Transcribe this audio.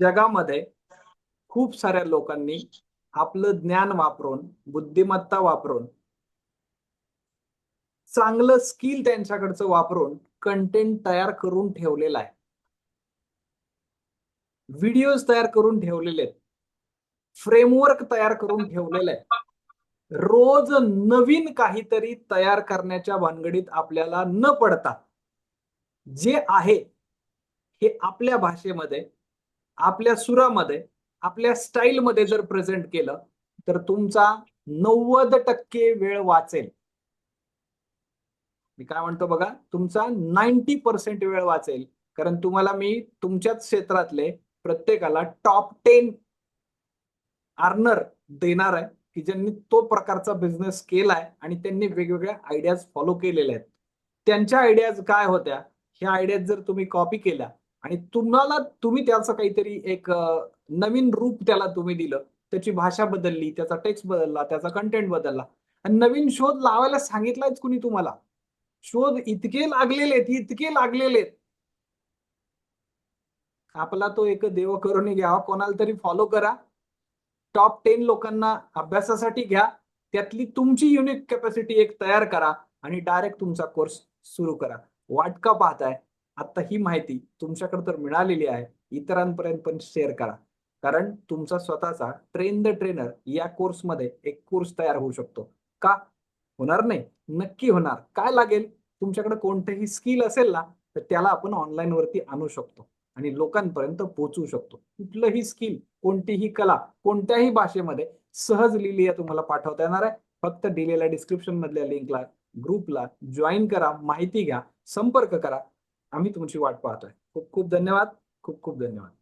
जगामध्ये खूप साऱ्या लोकांनी आपलं ज्ञान वापरून बुद्धिमत्ता वापरून चांगलं स्किल त्यांच्याकडचं वापरून कंटेंट तयार करून ठेवलेला आहे. व्हिडिओज तयार करून ठेवलेले आहेत. फ्रेमवर्क तयार करून ठेवलेलं आहे. रोज नवीन काहीतरी तयार करण्याच्या भानगडीत आपल्याला न पडता जे आहे हे आपल्या भाषेमध्ये आपल्या सुरामध्ये आपल्या स्टाईलमध्ये जर प्रेझेंट केलं तर तुमचा नव्वद टक्के वेळ वाचेल. मी काय म्हणतो बघा तुमचा नाईन्टी पर्सेंट वेळ वाचेल. कारण तुम्हाला मी तुमच्याच क्षेत्रातले प्रत्येकाला टॉप टेन आर्नर देणार आहे की ज्यांनी तो प्रकारचा बिझनेस केलाय आणि त्यांनी वेगवेगळ्या आयडियाज फॉलो केलेल्या आहेत. त्यांच्या आयडियाज काय होत्या? ह्या आयडियाज जर तुम्ही कॉपी केल्या आणि तुम्हाला तुम्ही त्याचं काहीतरी एक नवीन रूप त्याला तुम्ही दिलं. त्याची भाषा बदलली त्याचा टेक्स्ट बदलला त्याचा कंटेंट बदलला. आणि नवीन शोध लावायला सांगितलायच कुणी तुम्हाला? शोध इतके लागलेले आहेत इतके लागलेले आहेत. आपला तो एक देव करून घ्यावा कोणाला तरी फॉलो करा. टॉप टेन लोकांना अभ्यासासाठी घ्या. त्यातली तुमची युनिक कॅपॅसिटी एक तयार करा आणि डायरेक्ट तुमचा कोर्स सुरू करा. वाट का पाहताय? आता ही माहिती तुमच्याकडे तर मिळालेली आहे इतरांपर्यंत पण शेअर करा. कारण तुमचा स्वतःचा ट्रेन द ट्रेनर या कोर्समध्ये एक कोर्स तयार होऊ शकतो. का? होणार नाही. नक्की होणार. काय लागेल? तुमच्याकडे कोणतंही स्किल असेल ना तर त्याला आपण ऑनलाईन वरती आणू शकतो आणि लोकांपर्यंत पोहोचवू शकतो. कुठलंही स्किल कोणतीही कला कोणत्याही भाषेमध्ये सहज लिहिली तुम्हाला पाठवता येणार आहे. फक्त दिलेल्या डिस्क्रिप्शन मधल्या लिंकला ग्रुपला जॉईन करा माहिती घ्या संपर्क करा. आम्ही तुमची वाट पाहतोय. खूप खूप धन्यवाद. खूप खूप धन्यवाद.